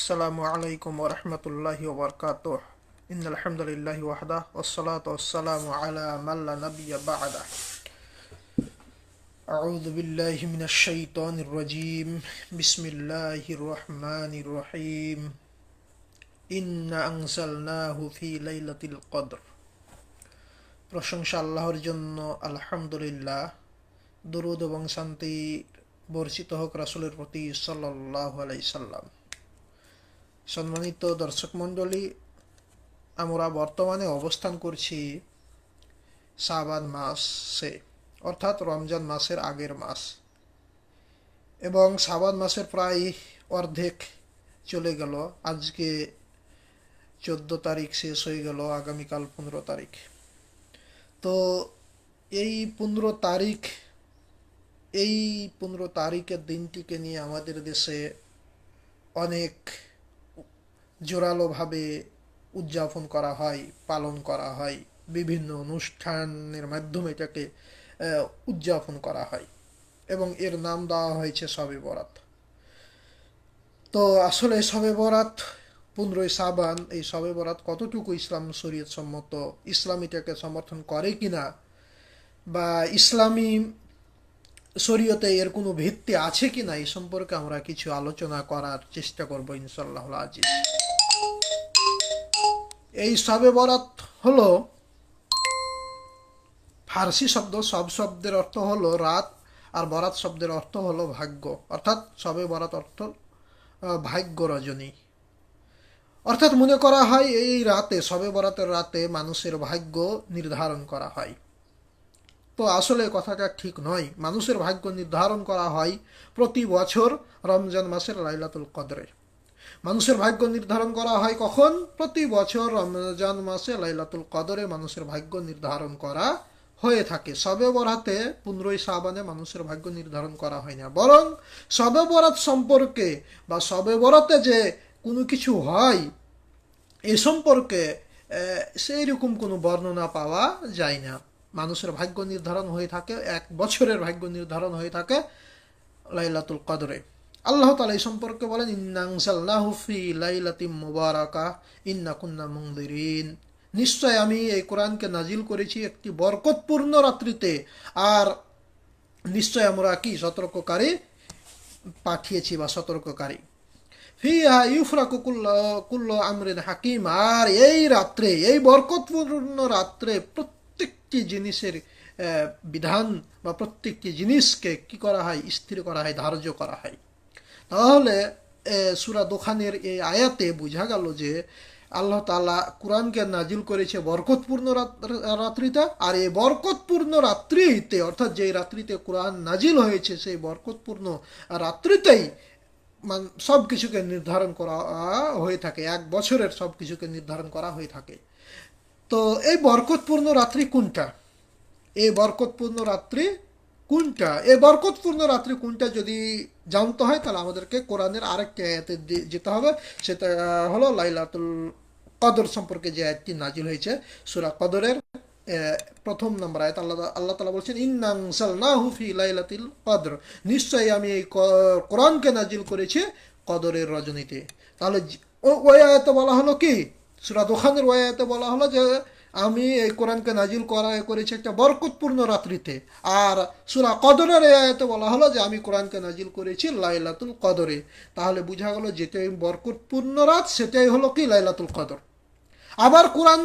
السلام عليكم ورحمة الله وبركاته إن الحمد لله وحده والصلاة والسلام على من لا نبي بعده أعوذ بالله من الشيطان الرجيم بسم الله الرحمن الرحيم إنا أنزلناه في ليلة القدر প্রশংসা আল্লাহর জন্য আলহামদুলিল্লাহ দরুদ এবং শান্তি বর্ষিত হোক রাসুলের প্রতি সাল্লাহ আলাইসাল্লাম সম্মানিত দর্শক মণ্ডলী, আমরা বর্তমানে অবস্থান করছি সাবান মাসে, অর্থাৎ রমজান মাসের আগের মাস। এবং সাবান মাসের প্রায় অর্ধেক চলে গেল। আজকে চোদ্দ তারিখ শেষ হয়ে গেল, আগামীকাল পনেরো তারিখ। তো এই পনেরো তারিখ, এই পনেরো তারিখের দিনটিকে নিয়ে আমাদের দেশে অনেক জোরালোভাবে উদযাপন করা হয়, পালন করা হয়, বিভিন্ন অনুষ্ঠানের মাধ্যমে এটাকে উদযাপন করা হয় এবং এর নাম দেওয়া হয়েছে সবে বরাত। তো আসলে সবে বরাত, পনেরোই সাবান, এই সবে বরাত কতটুকু ইসলাম শরীয়ত সম্মত, ইসলাম এটাকে সমর্থন করে কি না বা ইসলামী শরীয়তে এর কোনো ভিত্তি আছে কি না এই সম্পর্কে আমরা কিছু আলোচনা করার চেষ্টা করব ইনশাল্লাহ আজিজ। এই সবে বরাত হল ফার্সি শব্দ, সব শব্দের অর্থ হলো রাত, আর বরাত শব্দের অর্থ হলো ভাগ্য। অর্থাৎ সবে বরাত অর্থ ভাগ্য রজনী। অর্থাৎ মনে করা হয় এই রাতে, সবে বরাতের রাতে মানুষের ভাগ্য নির্ধারণ করা হয়। তো আসলে কথাটা ঠিক নয়। মানুষের ভাগ্য নির্ধারণ করা হয় প্রতি বছর রমজান মাসের লাইলাতুল কদরে। মানুষের ভাগ্য নির্ধারণ করা হয় কখন? প্রতি বছর রমজান মাসে লাইলাতুল কদরে মানুষের ভাগ্য নির্ধারণ করা হয়ে থাকে। সবে বরাতে পনেরোই সাবানে মানুষের ভাগ্য নির্ধারণ করা হয় না। বরং সবে বরাত সম্পর্কে বা সবে বরাতে যে কোনো কিছু হয়, এ সম্পর্কে সেই রকম কোনো বর্ণনা পাওয়া যায় না। মানুষের ভাগ্য নির্ধারণ হয়ে থাকে, এক বছরের ভাগ্য নির্ধারণ হয়ে থাকে লাইলাতুল কদরে। আল্লাহ তালা এই সম্পর্কে বলেন ইন্নাংসাল্লাহু ফি লাইলাতিম মুবারাকা, ইন্না কুন্না মুনদিরিন। নিশ্চয় আমি এই কোরআনকে নাজিল করেছি একটি বরকতপূর্ণ রাত্রিতে। আর নিশ্চয় আমরা কি, সতর্ককারী পাঠিয়েছি বা সতর্ককারী। ফিহা ইউফরাকু কুল্ল কুল্ল আমরিন হাকিম। আর এই রাত্রে, এই বরকতপূর্ণ রাত্রে প্রত্যেকটি জিনিসের বিধান বা প্রত্যেকটি জিনিসকে কি করা হয়? স্থির করা হয়, ধার্য করা হয়। তাহলে সুরা দোকানের এই আয়াতে বোঝা গেল যে আল্লাহ তালা কোরআনকে নাজিল করেছে বরকতপূর্ণ রাত- রাত্রিতে আর এই বরকতপূর্ণ রাত্রিতে, অর্থাৎ যেই রাত্রিতে কোরআন নাজিল হয়েছে, সেই বরকতপূর্ণ রাত্রিতেই মান সব কিছুকে নির্ধারণ করা হয়ে থাকে, এক বছরের সব কিছুকে নির্ধারণ করা হয়ে থাকে। তো এই বরকতপূর্ণ রাত্রি কোনটা? এই বরকতপূর্ণ রাত্রি কোনটা? এই বরকতপূর্ণ রাত্রি কোনটা যদি জানতে হয়, তাহলে আমাদেরকে কোরআনের আরেকটি আয়াতে যেতে হবে। সেটা হলো লাইলাতুল কদর সম্পর্কে যে আয়াতটি নাজিল হয়েছে, সুরা কদরের প্রথম নম্বর আয়াত আল্লাহ আল্লাহ তালা বলছেন ইন্নাংসালনাহু ফি লাইলাতিল কদর। নিশ্চয়ই আমি এই কোরআনকে নাজিল করেছি কদরের রজনীতে। তাহলে ওই আয়াতে বলা হলো কি? সূরা দোকানের ওই আয়াতে বলা হলো যে আমি এই কোরআনকে নাজিল করা করেছি একটা বরকতপূর্ণ রাত্রিতে। আর সুরা কদরের এই আয়াতে বলা হলো যে, আমি কোরআনকে নাজিল করেছি লাইলাতুল কদরে। তাহলে বোঝা গেল যেটাই বরকতপূর্ণ রাত, সেটাই হলো কি? লাইলাতুল কদর। আবার কোরআন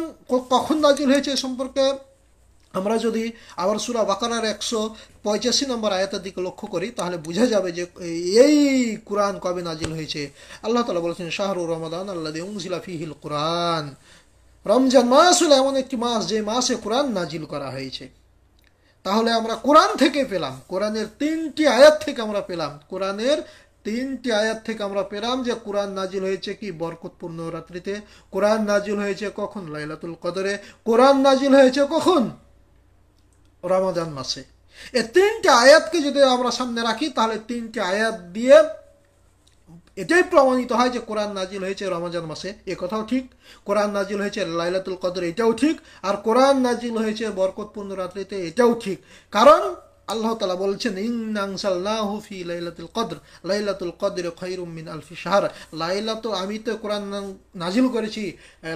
কখন নাজিল হয়েছে সম্পর্কে আমরা যদি আবার সুরা বাকারার একশো পঁচাশি নম্বর আয়াতের দিকে লক্ষ্য করি, তাহলে বোঝা যাবে যে, এই কোরআন কবে নাজিল হয়েছে। আল্লাহ তালা বলেছেন শাহরুর রমাদান আল্লাহ উংজিলা ফিহিল কোরআন। রমজান মাস হলো এমন একটি মাস যে মাসে কোরআন নাজিল করা হয়েছে। তাহলে আমরা কোরআন থেকে পেলাম। কোরআনের তিনটি আয়াত থেকে আমরা পেলাম। কোরআনের তিনটি আয়াত থেকে আমরা পেলাম যে কোরআন নাজিল হয়েছে কি বরকতপূর্ণ রাত্রিতে? কোরআন নাজিল হয়েছে কখন? লাইলাতুল কদরে। কোরআন নাজিল হয়েছে কখন? রমাদান মাসে। এ তিনটি আয়াতকে যদি আমরা সামনে রাখি, তাহলে তিনটি আয়াত দিয়ে এটাই প্রমাণিত হয় যে কোরআন নাজিল হয়েছে রমজান মাসে, এ কথাও ঠিক। কোরআন নাজিল হয়েছে লাইলাতুল কদর, এটাও ঠিক। আর কোরআন নাজিল হয়েছে বরকতপূর্ণ রাত্রিতে, এটাও ঠিক। কারণ আল্লাহ তালা বলছেন ইন্নাংসাল্লাহু ফি লাইলাতুল কদর। লাইলাতুল কদর খৈরুম মিন আলফি শাহর। লাইলাতুল আমি তো কোরআন নাজিল করেছি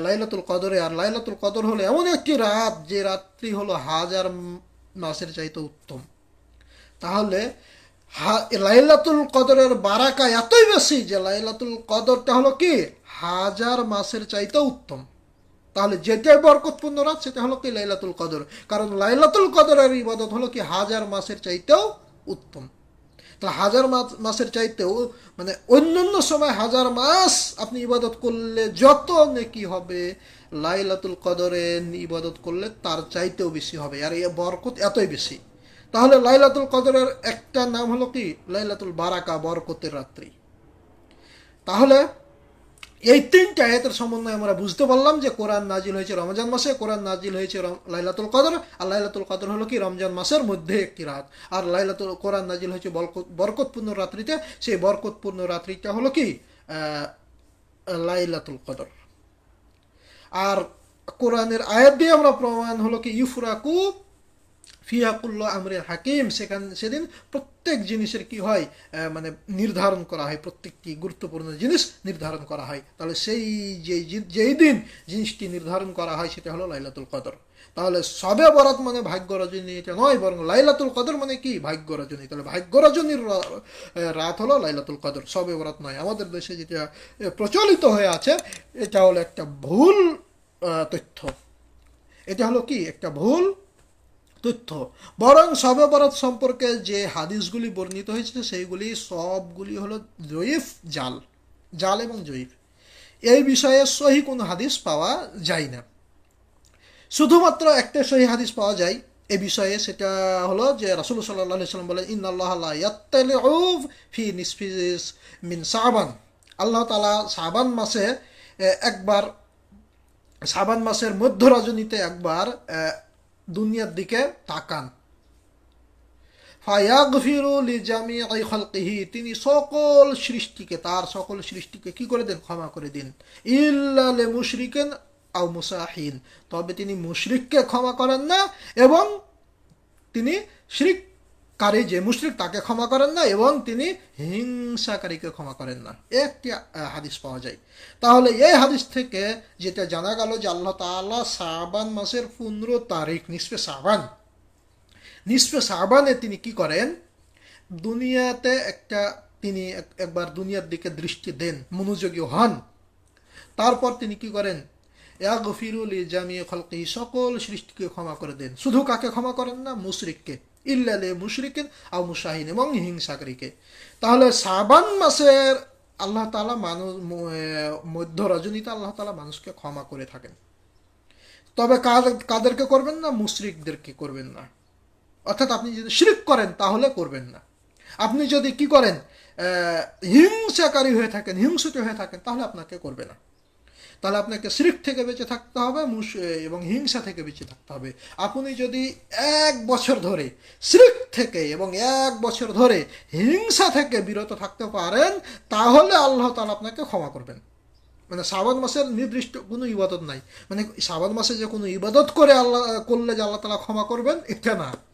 লাইলাতুল কদরে। আর লাইলাতুল কদর হলো এমন একটি রাত, যে রাত্রি হলো হাজার মাসের চাইতে উত্তম। তাহলে লাইলাতুল কদরের বারাকা এতই বেশি যে লাইলাতুল কদরটা হলো কি? হাজার মাসের চাইতে উত্তম। তাহলে যেটাই বরকতপূর্ণ রাত সেটা হলো কি লাইলাতুল কদর? কারণ লাইলাতুল কদরের ইবাদত হলো কি হাজার মাসের চাইতেও উত্তম। তাহলে হাজার মাস- মাসের চাইতেও মানে অন্যান্য সময় হাজার মাস আপনি ইবাদত করলে যত নেকি হবে, লাইলাতুল কদরে ইবাদত করলে তার চাইতেও বেশি হবে। আর এই বরকত এতই বেশি। তাহলে লাইলাতুল কদরের একটা নাম হলো কি? লাইলাতুল বারাকা, বরকতের রাত্রি। তাহলে এই তিনটা আয়াতের সমন্বয়ে আমরা বুঝতে পারলাম যে কোরআন নাজিল হয়েছে রমজান মাসে, কোরআন নাজিল হয়েছে লাইলাতুল কদর, আর লাইলাতুল কদর হলো কি? রমজান মাসের মধ্যে একটি রাত। আর লাইলাতুল, কোরআন নাজিল হয়েছে বরকত, বরকতপূর্ণ রাত্রিতে। সেই বরকতপূর্ণ রাত্রিটা হলো কি? লাইলাতুল কদর। আর কোরআনের আয়াত দিয়ে আমরা প্রমাণ হলো কি? ইউফরাকু ফিয়াকুল্লা আমরের হাকিম, সেখান সেদিন প্রত্যেক জিনিসের কি হয় মানে নির্ধারণ করা হয়, প্রত্যেকটি গুরুত্বপূর্ণ জিনিস নির্ধারণ করা হয়। তাহলে সেই যে যেই দিন জিনিসটি নির্ধারণ করা হয়, সেটা হলো লাইলাতুল কদর। তাহলে সবে বরাত মানে ভাগ্য রজনী, এটা নয়, বরং লাইলাতুল কদর মানে কি? ভাগ্য রজনী। তাহলে ভাগ্য রজনীর রাত হলো লাইলাতুল কদর, সবে বরাত নয়। আমাদের দেশে যেটা প্রচলিত হয়ে আছে, এটা হলো একটা ভুল তথ্য। এটা হলো কি? একটা ভুল তথ্য। বরং শবে সম্পর্কে যে হাদিসগুলি বর্ণিত হয়েছে, সেইগুলি সবগুলি হলো জয়ীফ জাল জাল এবং জয়ীফ। এই বিষয়ে সহি কোনো হাদিস পাওয়া যায় না। শুধুমাত্র একটা সহি হাদিস পাওয়া যায়। এ বিষয়ে সেটা হলো যে রাসুল সাল্লাহ সাল্লাম বলেন ইন আল্লাহ ফি মিন সাবান আল্লাহ তালা সাবান মাসে একবার সাবান মাসের মধ্য রজনীতে একবার দুনিয়ার দিকে তাকান। তিনি সকল সৃষ্টিকে, তার সকল সৃষ্টিকে কি করে দেন? ক্ষমা করে দিন। ইল্লা লে মুশরিকেন আও মুসাহিন। তবে তিনি মুশরিককে ক্ষমা করেন না এবং তিনি শিরিককারী যে মুশরিক তাকে ক্ষমা করেন না এবং তিনি হিংসাকারীকে ক্ষমা করেন না। একটি হাদিস পাওয়া যায়। তাহলে এই হাদিস থেকে যেটা জানা গেল যে আল্লাহ তাআলা সাবান মাসের পনেরো তারিখ, নিসফে সাবান, নিসফে সাবানে তিনি কি করেন? দুনিয়াতে একটা, তিনি এক- একবার দুনিয়ার দিকে দৃষ্টি দেন, মনোযোগী হন। তারপর তিনি কি করেন? ইয়াগফিরুল জামিয়ে খলকি, সকল সৃষ্টিকে ক্ষমা করে দেন। শুধু কাকে ক্ষমা করেন না? মুশরিককে। ইল্লালে মুশরিকিন আও মুশাহিন এবং হিংসাকারীকে তাহলে সাবান মাসের আল্লাহ তালা মানুষ মধ্য রজনীতে আল্লাহ তালা মানুষকে ক্ষমা করে থাকেন। তবে কাদের- কাদেরকে করবেন না? মুশরিকদেরকে করবেন না। অর্থাৎ আপনি যদি শিরিক করেন, তাহলে করবেন না। আপনি যদি কি করেন? হিংসাকারী হয়ে থাকেন হিংসুক হয়ে থাকেন, তাহলে আপনাকে করবে না। তাহলে আপনাকে শিরিক থেকে বেঁচে থাকতে হবে এবং হিংসা থেকে বেঁচে থাকতে হবে। আপনি যদি এক বছর ধরে শিরিক থেকে এবং এক বছর ধরে হিংসা থেকে বিরত থাকতে পারেন, তাহলে আল্লাহ তাআলা আপনাকে ক্ষমা করবেন। মানে শ্রাবণ মাসের নির্দিষ্ট কোনো ইবাদত নাই। মানে শ্রাবণ মাসে যে কোনো ইবাদত করে আল্লাহ, করলে যে আল্লাহ তালা ক্ষমা করবেন, এটা না।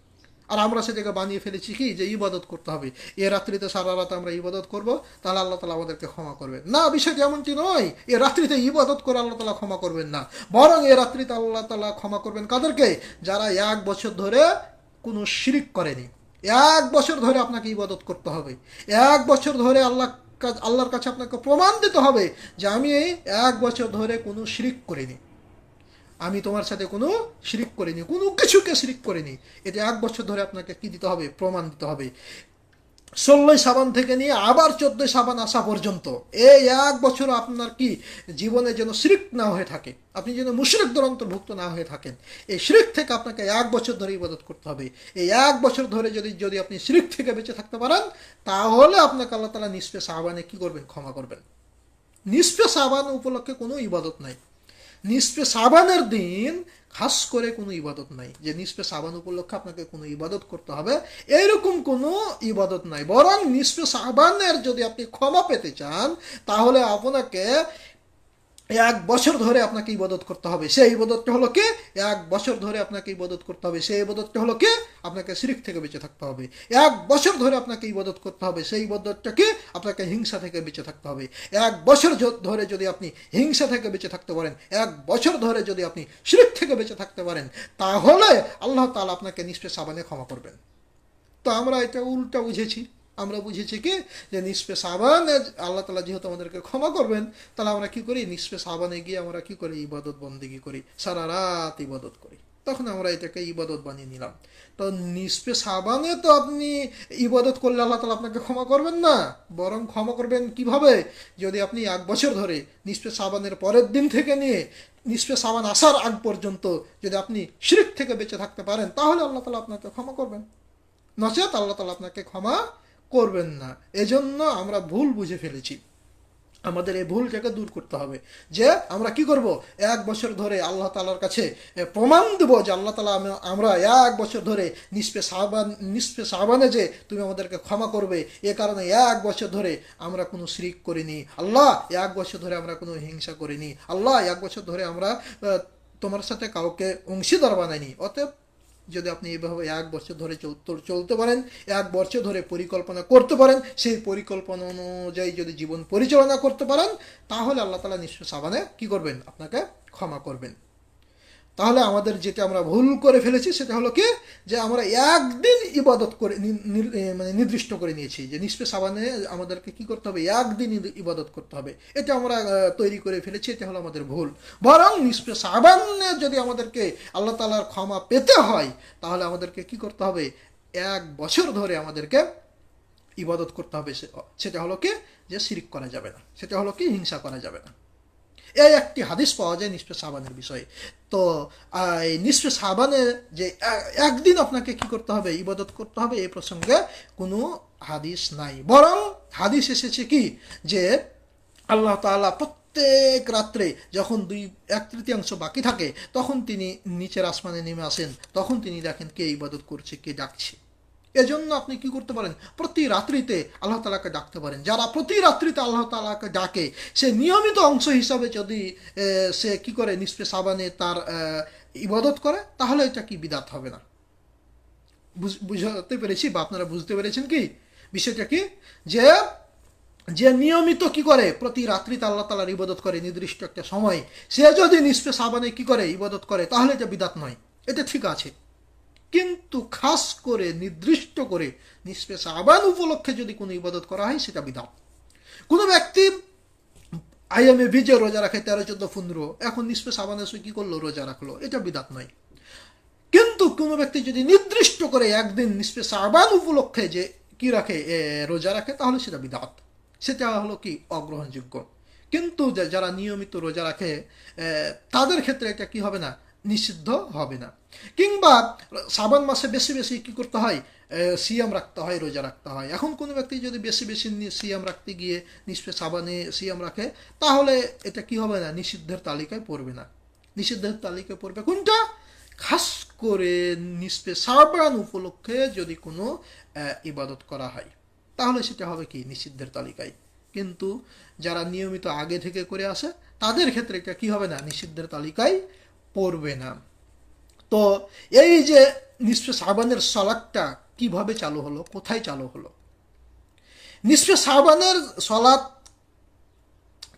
আর আমরা সেটাকে বানিয়ে ফেলেছি কি? যে ইবাদত করতে হবে। এ রাত্রিতে সারা রাত আমরা ইবাদত করব, তাহলে আল্লাহ তালা আমাদেরকে ক্ষমা করবেন। না, বিষয়টি এমনটি নয়। এ রাত্রিতে ইবাদত করে আল্লাহ তালা ক্ষমা করবেন না। বরং এ রাত্রিতে আল্লাহ তালা ক্ষমা করবেন কাদেরকে? যারা এক বছর ধরে কোনো শিরিক করেনি। এক বছর ধরে আপনাকে ইবাদত করতে হবে। এক বছর ধরে আল্লাহ আল্লাহর কাছে আপনাকে প্রমাণ দিতে হবে যে আমি এক বছর ধরে কোনো শিরিক করিনি। আমি তোমার সাথে কোনো শিরিক করিনি, কোনো কিছুকে শিরিক করিনি। এটা এক বছর ধরে আপনাকে কি দিতে হবে? প্রমাণ দিতে হবে। ষোলোই সাবান থেকে নিয়ে আবার চোদ্দই সাবান আসা পর্যন্ত। এই এক বছর আপনার কি জীবনে যেন শিরিক না হয়ে থাকে? আপনি যেন মুশরিকদের অন্তর্ভুক্ত না হয়ে থাকেন। এই শিরিক থেকে আপনাকে এক বছর ধরে ইবাদত করতে হবে। এই এক বছর ধরে যদি যদি আপনি শিরিক থেকে বেঁচে থাকতে পারেন, তাহলে আপনাকে আল্লাহ তালা নিষ্পে সাবানে কি করবেন? ক্ষমা করবেন। নিষ্পে সাবান উপলক্ষে কোনো ইবাদত নাই। নিষ্পে সাবানের দিন খাস করে কোনো ইবাদত নাই। যে নিষ্পে সাবান উপলক্ষে আপনাকে কোনো ইবাদত করতে হবে, এরকম কোনো ইবাদত নাই। বরং নিষ্পে সাবানের যদি আপনি ক্ষমা পেতে চান, তাহলে আপনাকে এক বছর ধরে আপনাকে ইবাদত করতে হবে। সেই ইবাদতটা হলো কি? এক বছর ধরে আপনাকে ইবাদত করতে হবে। সেই ইবাদতটা হলো কি? আপনাকে শিরিক থেকে বেঁচে থাকতে হবে। এক বছর ধরে আপনাকে ইবাদত করতে হবে। সেই ইবাদতটা কি? আপনাকে হিংসা থেকে বেঁচে থাকতে হবে। এক বছর ধরে যদি আপনি হিংসা থেকে বেঁচে থাকতে পারেন, এক বছর ধরে যদি আপনি শিরিক থেকে বেঁচে থাকতে পারেন, তাহলে আল্লাহ তাআলা আপনাকে নিষ্পে সাবানে ক্ষমা করবেন। তো আমরা এটা উল্টা বুঝেছি। আমরা বুঝেছি কি? যে নিষ্পে সাবানে আল্লাহ তালা যেহেতু আমাদেরকে ক্ষমা করবেন, তাহলে আমরা কি করি? নিষ্পে সাবানে গিয়ে আমরা কি করি? ইবাদত বন্দিগি করি, সারা রাত ইবাদত করি। তখন আমরা এটাকে ইবাদত বানিয়ে নিলাম। তো নিষ্পে সাবানে তো আপনি ইবাদত করলে আল্লাহ তালা আপনাকে ক্ষমা করবেন না, বরং ক্ষমা করবেন কীভাবে? যদি আপনি এক বছর ধরে নিষ্পে সাবানের পরের দিন থেকে নিয়ে নিষ্পে সাবান আসার আগ পর্যন্ত যদি আপনি শিরিক থেকে বেঁচে থাকতে পারেন, তাহলে আল্লাহ তালা আপনাকে ক্ষমা করবেন। নচেত আল্লাহ তালা আপনাকে ক্ষমা করবেন না। এজন্য আমরা ভুল বুঝে ফেলেছি। আমাদের এই ভুলটাকে দূর করতে হবে। যে আমরা কি করব? এক বছর ধরে আল্লাহ তালার কাছে প্রমাণ দেব যে আল্লাহ তালা আমরা এক বছর ধরে নিষ্পে সাবান, নিষ্পে সাবানে যে তুমি আমাদেরকে ক্ষমা করবে, এ কারণে এক বছর ধরে আমরা কোনো শ্রিক করিনি। আল্লাহ, এক বছর ধরে আমরা কোনো হিংসা করিনি। আল্লাহ, এক বছর ধরে আমরা তোমার সাথে কাউকে অংশীদার বানাইনি। অতএব যদি আপনি এইভাবে এক বছর ধরে চল- চলতে পারেন, এক বছর ধরে পরিকল্পনা করতে পারেন, সেই পরিকল্পনা অনুযায়ী যদি জীবন পরিচালনা করতে পারেন, তাহলে আল্লাহ তালা নিশ্চয় সাবানে কি করবেন? আপনাকে ক্ষমা করবেন। তাহলে আমাদের যেটা আমরা ভুল করে ফেলেছি সেটা হলো কি? যে আমরা একদিন ইবাদত করে মানে নির্দিষ্ট করে নিয়েছি। যে নিষ্পে সাবানে আমাদেরকে কি করতে হবে? একদিন ইবাদত করতে হবে। এটা আমরা তৈরি করে ফেলেছি, এটা হলো আমাদের ভুল। বরং নিষ্পে সাবানে যদি আমাদেরকে আল্লাহ তালার ক্ষমা পেতে হয়, তাহলে আমাদেরকে কি করতে হবে? এক বছর ধরে আমাদেরকে ইবাদত করতে হবে। সেটা হলো কি? যে শিরিক করা যাবে না। সেটা হলো কি? হিংসা করা যাবে না। এই একটি হাদিস পাওয়া যায় নিষ্পে সাবানের বিষয়ে। তো নিষ্পে সাবানে যে একদিন আপনাকে কি করতে হবে? ইবাদত করতে হবে, এই প্রসঙ্গে কোনো হাদিস নাই। বরং হাদিস এসেছে কি? যে আল্লাহ তাআলা প্রত্যেক রাত্রে যখন দুই, এক তৃতীয়াংশ বাকি থাকে, তখন তিনি নিচের আসমানে নেমে আসেন। তখন তিনি দেখেন কে ইবাদত করছে, কে ডাকছে। এজন্য আপনি কি করতে পারেন? প্রতি রাত্রিতে আল্লাহ তালাকে ডাকতে পারেন। যারা প্রতি রাত্রিতে আল্লাহ তালাকে ডাকে, সে নিয়মিত অংশ হিসাবে যদি সে কি করে নিষ্পে সাবানে তার ইবাদত করে, তাহলে এটা কি বিদাত হবে না? বুঝ- বুঝাতে পেরেছি বা আপনারা বুঝতে পেরেছেন কি? বিষয়টা কি? যে যে নিয়মিত কি করে প্রতি রাত্রিতে আল্লাহ তালার ইবাদত করে নির্দিষ্ট একটা সময়, সে যদি নিষ্পে সাবানে কি করে ইবাদত করে, তাহলে এটা বিদাত নয়। এটা ঠিক আছে। কিন্তু খাস করে, নির্দিষ্ট করে নিষ্পে সাবান উপলক্ষে যদি কোনো ইবাদত করা হয়, সেটা বিদাত কোনো ব্যক্তি আইএমএ ভিজে, রোজা রাখে তেরো, চোদ্দ, পনেরো, এখন নিষ্পে সাবানে সে কি করল? রোজা রাখল। এটা বিদাত নয়। কিন্তু কোনো ব্যক্তি যদি নির্দিষ্ট করে একদিন নিষ্পে সাবান উপলক্ষে যে কি রাখে রোজা রাখে, তাহলে সেটা বিদাত সেটা হলো কি? অগ্রহণযোগ্য। কিন্তু যারা নিয়মিত রোজা রাখে তাদের ক্ষেত্রে এটা কি হবে না? নিষিদ্ধ হবে না। কিংবা সাবান মাসে বেশি বেশি কি করতে হয়? সিয়াম রাখতে হয়, রোজা রাখতে হয়। এখন কোনো ব্যক্তি যদি বেশি বেশি সিয়াম রাখতে গিয়ে নিষ্পে সাবানে সিয়াম রাখে, তাহলে এটা কি হবে না? নিষিদ্ধের তালিকায় পড়বে না। নিষিদ্ধের তালিকায় পড়বে কোনটা? খাস করে নিষ্পে সাবান উপলক্ষে যদি কোনো ইবাদত করা হয়, তাহলে সেটা হবে কি? নিষিদ্ধের তালিকায়। কিন্তু যারা নিয়মিত আগে থেকে করে আসে, তাদের ক্ষেত্রে এটা কি হবে না? নিষিদ্ধের তালিকায় পড়বে না। তো এই যে নিষ্পে সাবানের সলাদটা কীভাবে চালু হলো, কোথায় চালু হলো? নিষ্পে সাবানের সলাদ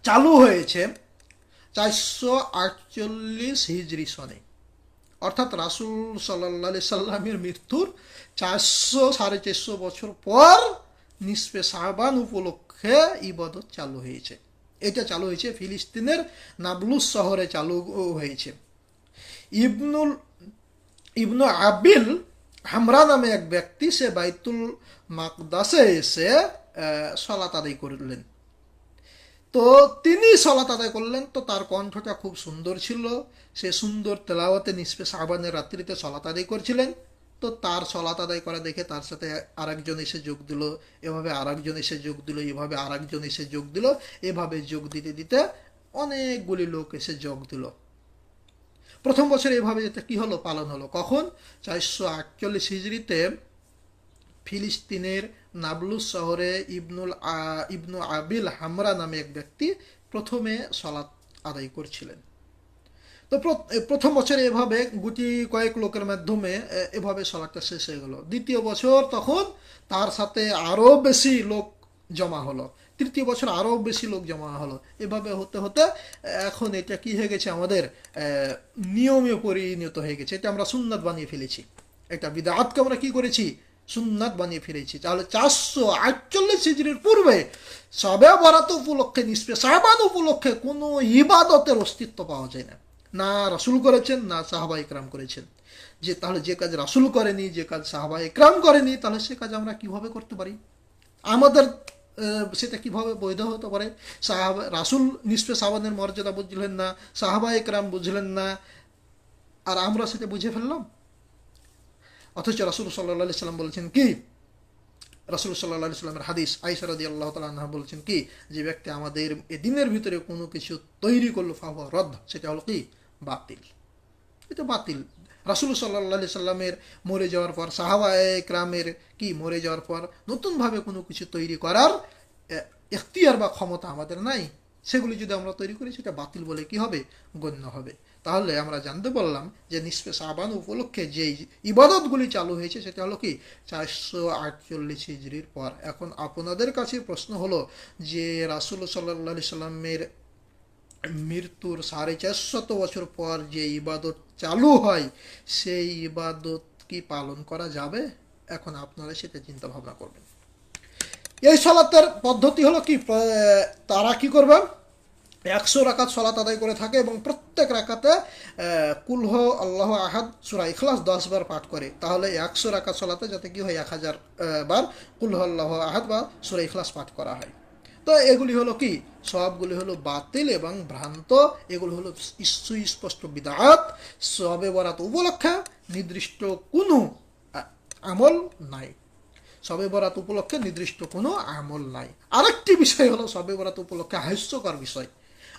চালু হয়েছে চারশো আটচল্লিশ হিজরি সনে। অর্থাৎ রাসুল সাল্লা সাল্লামের মৃত্যুর চারশো সাড়ে চারশো বছর পর নিসপে সাহবান উপলক্ষে ইবাদত চালু হয়েছে। এটা চালু হয়েছে ফিলিস্তিনের নাবলুস শহরে চালু হয়েছে। ইবনুল, ইবনু আবিল হামরা নামে এক ব্যক্তি, সে বাইতুল মাকদাসে এসে সলাত আদায় করলেন। তো তিনি সলাত আদায় করলেন, তো তার কণ্ঠটা খুব সুন্দর ছিল। সে সুন্দর তেলাওয়াতে নিষ্পে সাবানের রাত্রিতে সলাত আদায় করছিলেন। তো তার সলাত আদায় করা দেখে তার সাথে আরেকজন এসে যোগ দিল। এভাবে আরেকজন এসে যোগ দিল, এভাবে আরেকজন এসে যোগ দিল। এভাবে যোগ দিতে দিতে অনেকগুলি লোক এসে যোগ দিল। প্রথম বছর এভাবে যেতে কি হলো? পালন হলো। কখন? চারশো আটচল্লিশ হিজড়িতে ফিলিস্তিনের নাবলুস শহরে ইবনুল ইবনু আবিল হামরা নামে এক ব্যক্তি প্রথমে সলাৎ আদায় করছিলেন। তো প্রথম বছরে এভাবে গুটি কয়েক লোকের মাধ্যমে এভাবে সলাটটা শেষ হয়ে গেল। দ্বিতীয় বছর তখন তার সাথে আরও বেশি লোক জমা হলো। তৃতীয় বছর আরও বেশি লোক জমা হলো। এভাবে হতে হতে এখন এটা কি হয়ে গেছে? আমাদের নিয়মে পরিণত হয়ে গেছে। এটা আমরা সুন্নাত বানিয়ে ফেলেছি। এটা বিদাতকে আমরা কি করেছি? সুন্নাত বানিয়ে ফেলেছি। তাহলে চারশো আটচল্লিশ হিজড়ির পূর্বে সবে বরাত উপলক্ষে, নিষ্পে সাবান উপলক্ষে কোনো ইবাদতের অস্তিত্ব পাওয়া যায় না। না রাসুল করেছেন, না সাহাবা ইকরাম করেছেন। যে তাহলে যে কাজ রাসুল করেনি, যে কাজ সাহাবা ইকরাম করেনি, তাহলে সে কাজ আমরা কীভাবে করতে পারি? আমাদের সেটা কীভাবে বৈধ হতে পারে? সাহাবা রাসুল নিষ্পে সাবানের মর্যাদা বুঝলেন না, সাহাবা ইকরাম বুঝলেন না। আর আমরা সেটা বুঝে ফেললাম? অথচ রাসুল সাল্লাহ সাল্লাম বলেছেন কি? রাসুল সাল্লাহ সাল্লামের হাদিস আইসারাদি আল্লাহ তালা বলছেন কি? যে ব্যক্তি আমাদের এ দিনের ভিতরে কোনো কিছু তৈরি করল, ফাহুয়া রদ, সেটা হলো কি? বাতিল। এটা বাতিল। রাসুল সাল্লাহ সাল্লামের মরে যাওয়ার পর সাহাবা ক্রামের কি মরে যাওয়ার পর নতুনভাবে কোনো কিছু তৈরি করার এখতিয়ার বা ক্ষমতা আমাদের নাই। সেগুলি যদি আমরা তৈরি করি, সেটা বাতিল বলে কি হবে? গণ্য হবে। তাহলে আমরা জানতে পারলাম যে নিষ্পে সাবান উপলক্ষে যেই ইবাদতগুলি চালু হয়েছে, সেটা হলো কি? চারশো আটচল্লিশ হিজড়ির পর। এখন আপনাদের কাছে প্রশ্ন হলো যে রাসুল সাল্লাহ সাল্লামের মৃত্যুর সাড়ে চারশত বছর পর যে ইবাদত চালু হয়, সেই ইবাদত কি পালন করা যাবে? এখন আপনারা সেটা চিন্তা ভাবনা করবেন। এই সলাতের পদ্ধতি হলো কি? তারা কি করবে? একশো রাকাত সলাত আদায় করে থাকে এবং প্রত্যেক রাকাতে কুলহ আল্লাহ আহাদ, সুরা ইখলাস দশ বার পাঠ করে। তাহলে একশো রাকাত সলাতে যাতে কি হয়? এক হাজার বার কুলহ আল্লাহ আহাদ বা সুরা ইখলাস পাঠ করা হয়। তো এগুলি হলো কি? সবগুলি হলো বাতিল এবং ভ্রান্ত। এগুলো হলো সুস্পষ্ট বিদাত। সবে বরাত উপলক্ষে নির্দিষ্ট কোনো আমল নাই। সবে বরাত উপলক্ষে নির্দিষ্ট কোনো আমল নাই। আরেকটি বিষয় হলো সবে বরাত উপলক্ষে হাস্যকর বিষয়।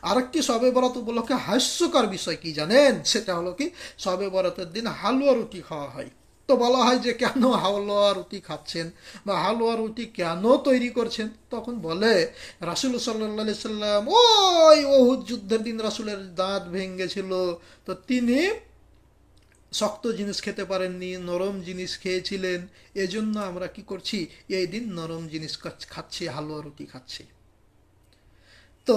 আরেকটি সবে বরাত উপলক্ষে হাস্যকর বিষয় কি জানেন? সেটা হলো কি? সবে বরাতের দিন হালুয়া রুটি খাওয়া হয়। তো বলা হয় যে, কেন হালুয়া রুটি খাচ্ছেন বা হালুয়া রুটি কেন তৈরি করছেন? তখন বলে, রাসুল সাল্লাহ সাল্লাম, ওই ওহুদ যুদ্ধের দিন রাসুলের দাঁত ভেঙেছিল তো তিনি শক্ত জিনিস খেতে পারেননি, নরম জিনিস খেয়েছিলেন। এজন্য আমরা কি করছি? এই দিন নরম জিনিস খাচ- খাচ্ছি হালুয়া রুটি খাচ্ছি। তো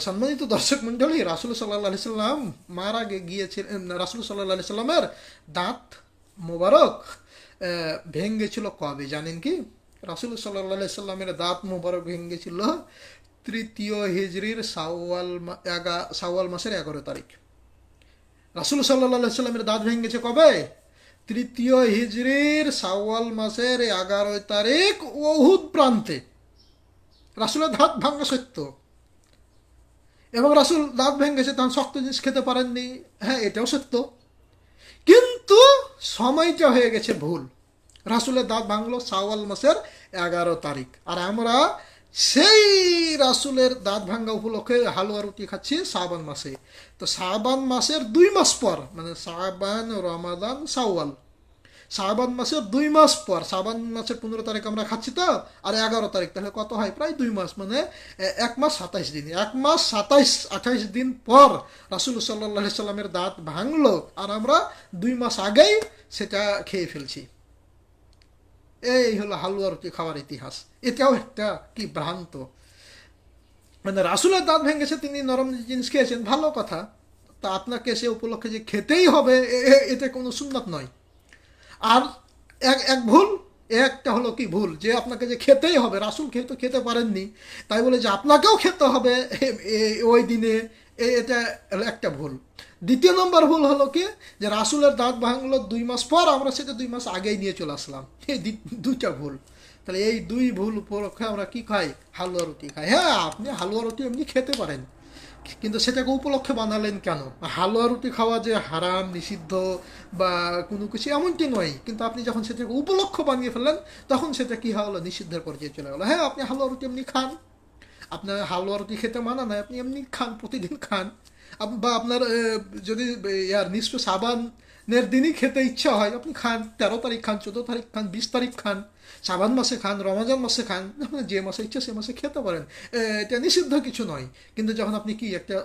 সম্মানিত দর্শক মন্ডলী রাসুল সাল্লাহ সাল্লাম মারা গিয়েছিলেন, রাসুল সাল্লাহ সাল্লামের দাঁত মোবারক আহ, ভেঙেছিল কবে জানেন কি? রাসুল সাল্লাহ সাল্লামের দাঁত মোবারক ভেঙেছিল তৃতীয় হিজড়ির সাওয়াল এগা সাওয়াল মাসের এগারো তারিখ। রাসুল সাল্লাহ সাল্লামের দাঁত ভেঙেছে কবে? তৃতীয় হিজড়ির সাওয়াল মাসের এগারো তারিখ ওহুদ প্রান্তে। রাসুলের দাঁত ভাঙা সত্য। এবং রাসুল দাঁত ভেঙেছে তখন শক্ত জিনিস খেতে পারেননি। হ্যাঁ এটাও সত্য। কিন্তু সময়টা হয়ে গেছে ভুল। রাসুলের দাঁত ভাঙলো সাওয়াল মাসের এগারো তারিখ। আর আমরা সেই রাসুলের দাঁত ভাঙ্গা উপলক্ষে হালুয়া রুটি খাচ্ছি সাবান মাসে। তো সাবান মাসের দুই মাস পর মানে সাবান রমাদান সাওয়াল সাবান মাসের দুই মাস পর সাবান মাসের পনেরো তারিখ আমরা খাচ্ছি তো, আর এগারো তারিখ, তাহলে কত হয়? প্রায় দুই মাস মানে এক মাস সাতাইশ দিন। এক মাস সাতাইশ, আঠাইশ দিন পর রাসুল সাল্লাহ সাল্লামের দাঁত ভাঙলো, আর আমরা দুই মাস আগেই সেটা খেয়ে ফেলছি। এই হলো হালুয়া রুটি খাওয়ার ইতিহাস। এটাও একটা কি ভ্রান্ত। মানে রাসুলের দাঁত ভেঙেছে তিনি নরম জিনিস খেয়েছেন, ভালো কথা। তা আপনাকে সে উপলক্ষে যে খেতেই হবে, এ- এ- এটা কোনো সুন্নত নয়। আর এক এক ভুল, একটা হলো কি ভুল? যে আপনাকে যে খেতেই হবে, রাসুল খেয়ে তো খেতে পারেননি, তাই বলে যে আপনাকেও খেতে হবে ওই দিনে এটা একটা ভুল। দ্বিতীয় নম্বর ভুল হলো কি? যে রাসুলের দাঁত ভাঙলো দুই মাস পর, আমরা সেটা দুই মাস আগেই নিয়ে চলে আসলাম। এই দুইটা ভুল। তাহলে এই দুই ভুল উপলক্ষে আমরা কি খাই? হালুয়া রুটি খাই। হ্যাঁ আপনি হালুয়া রুটি এমনি খেতে পারেন। কিন্তু সেটাকে উপলক্ষে বানালেন কেন? হালুয়া রুটি খাওয়া যে হারাম, নিষিদ্ধ বা কোনো কিছু এমনটি নয়, কিন্তু আপনি যখন সেটাকে উপলক্ষ বানিয়ে ফেললেন, তখন সেটা কী হলো? নিষিদ্ধের পর্যায়ে চলে গেলো। হ্যাঁ আপনি হালুয়া রুটি এমনি খান। আপনার হালুয়া রুটি খেতে মানা নাই আপনি এমনি খান, প্রতিদিন খান। বা আপনার যদি ইয়ার নিষ্ঠ সাবান নের দিনই খেতে ইচ্ছা হয়। আপনি খান, তেরো তারিখ খান, চোদ্দ তারিখ খান, বিশ তারিখ খান সাবান মাসে খান, রমাজান মাসে খান আপনার যে মাসে ইচ্ছা সে মাসে খেতে পারেন। এটা নিষিদ্ধ কিছু নয়। কিন্তু যখন আপনি কি একটা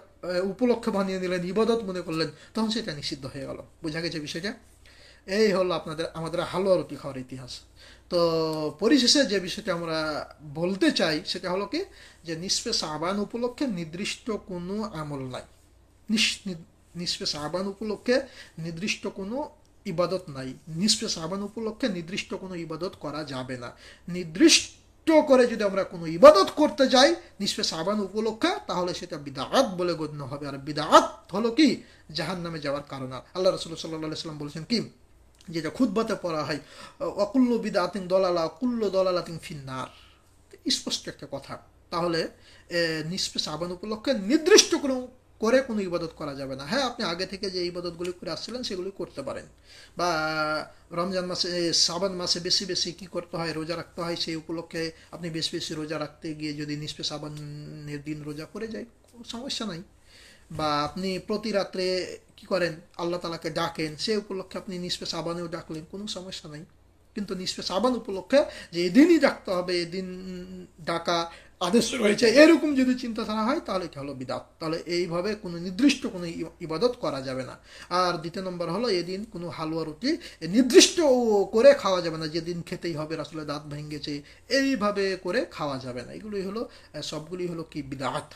উপলক্ষ বানিয়ে নিলেন, ইবাদত মনে করলেন, তখন সেটা নিষিদ্ধ হয়ে গেল। বোঝা গেছে বিষয়টা? এই হলো আপনাদের, আমাদের হালুয়া রুটি খাওয়ার ইতিহাস। তো পরিশেষে যে বিষয়টা আমরা বলতে চাই, সেটা হলো কি? যে নিষ্পে সাবান উপলক্ষে নির্দিষ্ট কোনো আমল নাই। নিষ্পে সাবান উপলক্ষে নির্দিষ্ট কোনো ইবাদত নাই। নিষ্পে সাবান উপলক্ষে নির্দিষ্ট কোনো ইবাদত করা যাবে না। নির্দিষ্ট করে যদি আমরা কোনো ইবাদত করতে যাই নিষ্পে সাবান উপলক্ষে, তাহলে সেটা বিদাত বলে গণ্য হবে। আর বিদাত হলো কি? জাহান নামে যাওয়ার কারণ। আল্লাহ রসুল সাল্লাম বলেছেন কি? যেটা খুদ্বাতে পড়া হয়, অকুল্ল বিদাতিন দলালা, অকুল্ল দলালাতিন ফিন্নার। স্পষ্ট একটা কথা। তাহলে নিষ্পে সাবান উপলক্ষে নির্দিষ্ট কোনো করে কোনো ইবাদত করা যাবে না। হ্যাঁ আপনি আগে থেকে যে ইবাদতগুলি করে আসছিলেন, সেগুলি করতে পারেন। বা, রমজান মাসে সাবান মাসে বেশি বেশি কি করতে হয়, রোজা রাখতে হয়, সেই উপলক্ষে আপনি বেশি বেশি রোজা রাখতে গিয়ে যদি নিষ্পে সাবানের দিন রোজা করে যায়, কোনো সমস্যা নাই। বা, আপনি প্রতি রাত্রে কি করেন, আল্লাহ তালাকে ডাকেন, সে উপলক্ষে আপনি নিষ্পে সাবানেও ডাকলেন, কোনো সমস্যা নাই। কিন্তু নিষ্পে সাবান উপলক্ষে যে এদিনই ডাকতে হবে, এদিন ডাকা আদেশ রয়েছে, এরকম যদি চিন্তাধারা হয়, তাহলে কি হলো বিদাত। তাহলে এইভাবে কোনো নির্দিষ্ট কোনো ইবাদত করা যাবে না। আর দ্বিতীয় নম্বর হলো, এদিন কোনো হালুয়া রুটি নির্দিষ্ট করে খাওয়া যাবে না। যেদিন খেতেই হবে আসলে দাঁত ভেঙেছে, এইভাবে করে খাওয়া যাবে না। এগুলোই হলো সবগুলি হলো কি বিদাত।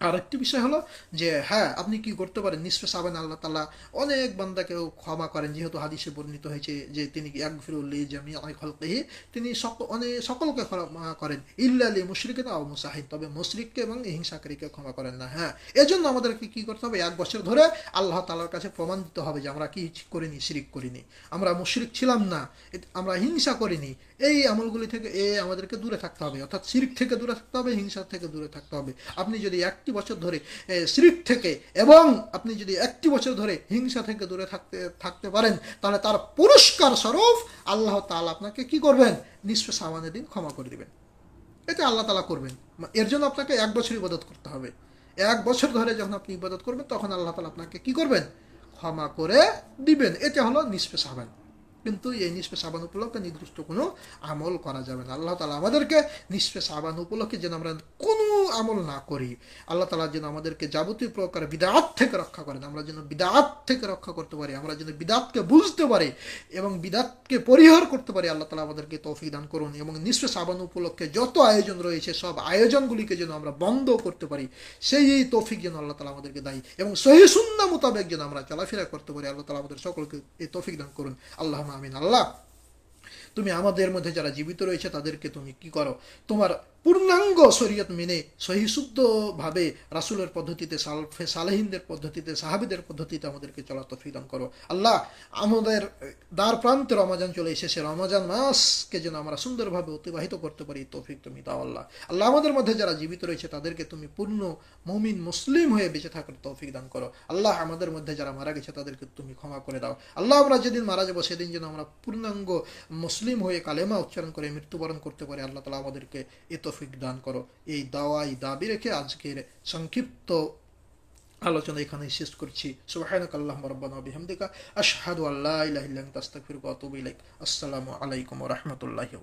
আর একটি বিষয় হলো যে হ্যাঁ আপনি কি করতে পারেন? নিসফে সাবেন আল্লাহ তালা অনেক বান্দাকেও ক্ষমা করেন। যেহেতু হাদিসে বর্ণিত হয়েছে যে, তিনি এক ফিরুল্লি জামি অনেক হলকেহি তিনি অনেক সকলকে ক্ষমা করেন। ইল্লালি মুশরিকে না মুসাহিদ তবে মুশরিককে এবং হিংসাকারীকে ক্ষমা করেন না। হ্যাঁ এজন্য আমাদেরকে কি করতে হবে? এক বছর ধরে আল্লাহ তালার কাছে প্রমাণ দিতে হবে যে, আমরা কি করিনি, শিরিক করিনি। আমরা মুশরিক ছিলাম না। আমরা হিংসা করিনি। এই আমলগুলি থেকে এ আমাদেরকে দূরে থাকতে হবে। অর্থাৎ শিরিক থেকে দূরে থাকতে হবে হিংসা থেকে দূরে থাকতে হবে। আপনি যদি একটি বছর ধরে এ, শিরিক থেকে এবং আপনি যদি একটি বছর ধরে হিংসা থেকে দূরে থাকতে থাকতে পারেন তাহলে তার পুরস্কার স্বরূপ আল্লাহ তাআলা আপনাকে কি করবেন? নিঃস্ব সামানের দিন ক্ষমা করে দিবেন। এটা আল্লাহ তালা করবেন। এর জন্য আপনাকে এক বছর ইবাদত করতে হবে। এক বছর ধরে যখন আপনি ইবাদত করবেন তখন আল্লাহ তালা আপনাকে কি করবেন? ক্ষমা করে দিবেন। এটা হলো নিষ্পে সাবান। কিন্তু এই নিষ্পে সাবান উপলক্ষে নির্দিষ্ট কোনো আমল করা যাবে না। আল্লাহ তালা আমাদেরকে নিষ্পে সাবান উপলক্ষে যেন আমরা কোনো আমল না করি। আল্লাহ তালা যেন আমাদেরকে যাবতীয় প্রকার বিদাত থেকে রক্ষা করেন। আমরা যেন বিদাত থেকে রক্ষা করতে পারি, আমরা যেন বিদাতকে বুঝতে পারি এবং বিদাতকে পরিহার করতে পারি, আল্লাহ তালা আমাদেরকে তৌফিক দান করুন এবং নিঃস্ব সাবান উপলক্ষে যত আয়োজন রয়েছে, সব আয়োজনগুলিকে যেন আমরা বন্ধ করতে পারি। সেই এই তৌফিক যেন আল্লাহ তালা আমাদেরকে দেয় এবং সহি সুন্না মোতাবেক যেন আমরা চলাফেরা করতে পারি, আল্লাহ তালা আমাদের সকলকে এই তৌফিক দান করুন। আল্লাহ আমিন। আল্লাহ তুমি আমাদের মধ্যে যারা জীবিত রয়েছে, তাদেরকে তুমি কি করো? তোমার পূর্ণাঙ্গ শরীয়ত মেনে সহিশুদ্ধভাবে রাসুলের পদ্ধতিতে, সালফে সালেহিনদের পদ্ধতিতে, সাহাবিদের পদ্ধতিতে আমাদেরকে চলা তফিদান করো। আল্লাহ, আমাদের দ্বার প্রান্তে রমাজান চলে এসেছে। রমাজান মাসকে যেন আমরা সুন্দরভাবে অতিবাহিত করতে পারি, তৌফিক তুমি দাও আল্লাহ। আল্লাহ, আমাদের মধ্যে যারা জীবিত রয়েছে, তাদেরকে তুমি পূর্ণ মমিন, মুসলিম হয়ে বেঁচে থাকার তৌফিক দান করো। আল্লাহ, আমাদের মধ্যে যারা মারা গেছে, তাদেরকে তুমি ক্ষমা করে দাও। আল্লাহ, আমরা যেদিন মারা যাব, সেদিন যেন আমরা পূর্ণাঙ্গ মুসলিম হয়ে কালেমা উচ্চারণ করে, মৃত্যুবরণ করতে পারে, আল্লাহ তালা আমাদেরকে এ তফিক দান করো। এই দাওয়াই দাবি রেখে আজকের সংক্ষিপ্ত আলোচনা এখানে শেষ করছি। সুবহানাক আল্লাহ আল্লাহ আসসালামু আলাইকুম ওয়া রাহমাতুল্লাহি